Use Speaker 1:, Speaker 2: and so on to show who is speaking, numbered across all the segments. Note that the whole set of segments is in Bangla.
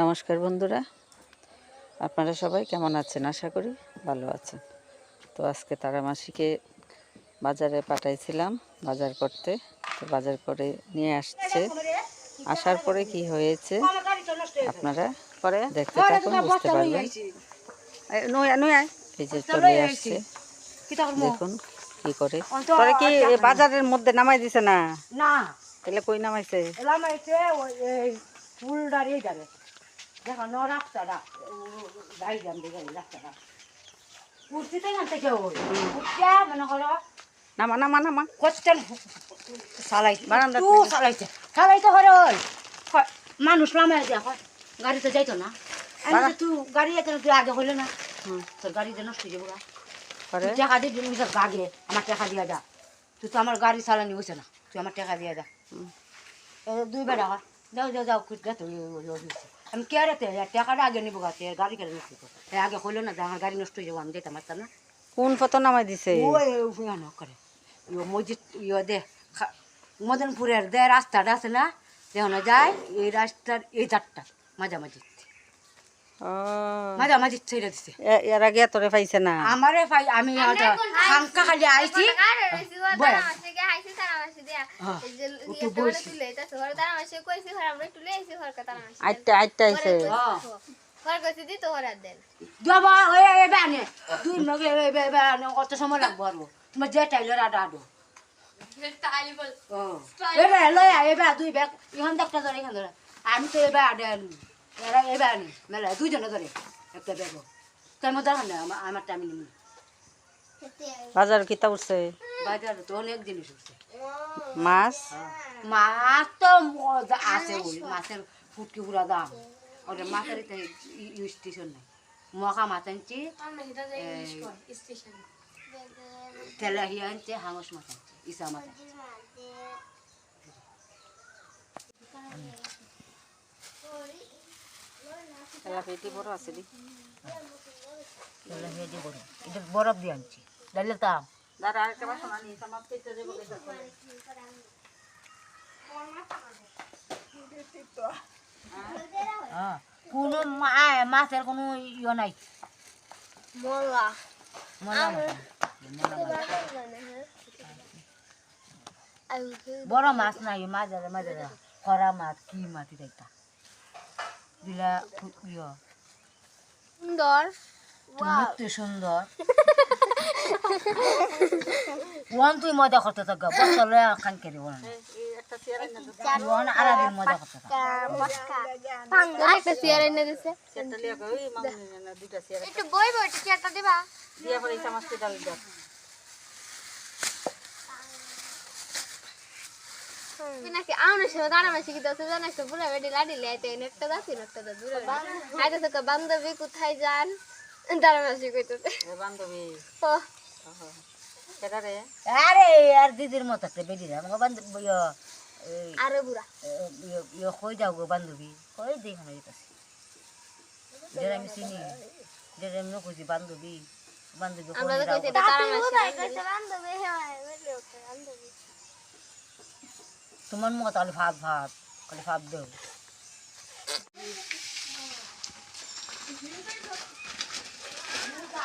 Speaker 1: নমস্কার বন্ধুরা। আপনারা সবাই কেমন আছেন? আশা করি ভালো আছেন। তো আজকে তারা মাসিকে বাজারে পাঠাইছিলাম বাজার করতে। তো বাজার করে নিয়ে আসছে। আসার পরে কি হয়েছে আপনারা
Speaker 2: পরে
Speaker 1: দেখতে থাকুন বুঝতে পারবেন। এই যে চলে আসছে। দেখুন কি করে। পরে কি বাজারের মধ্যে নামাই দিছে না?
Speaker 2: না।
Speaker 1: তাহলে কই নামাইছে?
Speaker 2: ওই দাঁড়িয়ে যাবে। দেখো ন রাস্তাটা গাড়ি যাম দেখে রাস্তাটা উঠতে এখান থেকে ওই উঠতে মনে করো
Speaker 1: নামা নামা নামা।
Speaker 2: কোশ্চেন চালাইছে
Speaker 1: বারান্দা
Speaker 2: তু চালাইছে। চালাইতে হরে ওই। মানুষ নামাই দিয়া হয়। গাড়িতে যাইতো না। আমি তুই গাড়ি না, তুই আগে হইলে না। তোর গাড়িতে নষ্ট হয়ে যাব টাকা দিয়ে দিবি গাগে আমার টাকা দিয়ে যা তুই তো আমার গাড়ি চালানি হয়েছে না। তুই আমার টাকা দিয়ে যা দুই বেড়া হয়। যাও যাও যাও কুট গা তুই আমি কে রে টাকাটা আগে নিবো গাছে গাড়ি কেন নষ্ট করব এ আগে হইল না যে আমার গাড়ি নষ্ট হয়ে যাব আমি যেতে পারতাম না।
Speaker 1: কোন ফটো নামাই দিছে?
Speaker 2: ওই করে। ইয়ে মসজিদ ইয়ে দে মদনপুরের দে রাস্তাটা আছে না? যেখানে যায় এই রাস্তার এই চারটা মাঝামাঝি।
Speaker 1: ও।
Speaker 2: মাঝামাঝি ছেড়ে দিছে।
Speaker 1: এর আগে তোরে পাইছে না?
Speaker 2: আমারে ভাই আমি খালি আইছি এবে এবে আনে কত সময় লাগবো আর তোমার যে টাইলার আডা আডো আমি তো এবে আডে আনি। এরা এবে আনি। মেলা দুইজনে ধরে একটা ব্যাগ তাই না আমার টাইম নিমি
Speaker 1: বাজার কিতা উঠছে?
Speaker 2: বাজার তো অনেক জিনিস উঠছে।
Speaker 1: মাছ?
Speaker 2: মাছ তো মজা আছে ওই মাছের ফুটকি পুরা দাম। ওটা মাছের স্টেশন নাই। মকা মাছ আনছি তেলাহি আনছে হাঙস মাছ আনছে ইসা মাছ আনছে।
Speaker 1: পেটি বড় আছে দি।
Speaker 2: তেলাহি দিয়ে বড়। এটা বরফ দিয়ে আনছি। দাম
Speaker 1: দাঁড়া আরেকটা বাসন আনি
Speaker 2: কোনো মা- মাছের কোনো ইয়ে নাই মলা। বড় মাছ নাই মাঝে মাঝে খরা মাছ কি মাছ এটা দিলা ইয়ে
Speaker 3: সুন্দর
Speaker 2: সুন্দর ওয়ান তুই মজা করতে থাক। বসা লয়া খান কেড়ে ওয়ান ওয়ান আরাদিন মজা করতে থাক।
Speaker 3: একটা চেয়ার এনে দিছে
Speaker 1: দুইটা চেয়ার
Speaker 3: একটু বই বই চেয়ারটা দিবা?
Speaker 1: দিয়ে পরে চামচটি ডাল দাও
Speaker 3: নাকি আউনে সে দাঁড়া মাসি কি দশ জন একটা বুড়া বেডি লাডি লাইতে নেটটা দাসি নেটটা দূরে আইতে বান্ধবী কোথায় যান? দাঁড়া মাসি কইতে
Speaker 1: এ বান্ধবী।
Speaker 3: ও।
Speaker 1: কেটা রে?
Speaker 2: আরে আর দিদির মতো একটা বেডি রে। আমাকে বান্ধব
Speaker 3: আরে বুড়া।
Speaker 2: ইয়ে কই যাও গো বান্ধবী? কই দেই খানা যেতেছি? যেটা আমি চিনি। আমি বান্ধবী। বান্ধবী
Speaker 3: আমরা তো বান্ধবী হ্যাঁ বান্ধবী
Speaker 2: তোমার মতো ভাত ভাত খালি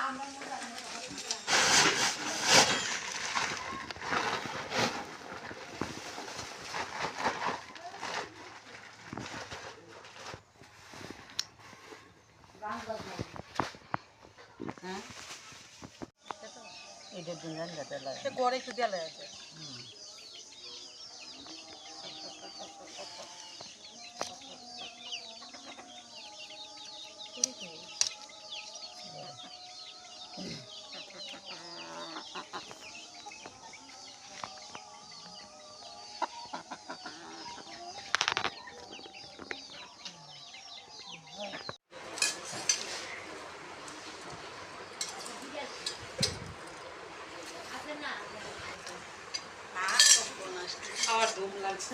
Speaker 2: দেও এটার জন্য রান্নাটা লাগে
Speaker 1: গড়ে একটু দেয়ালে আছে। খাওয়ার ধুম লাগছে।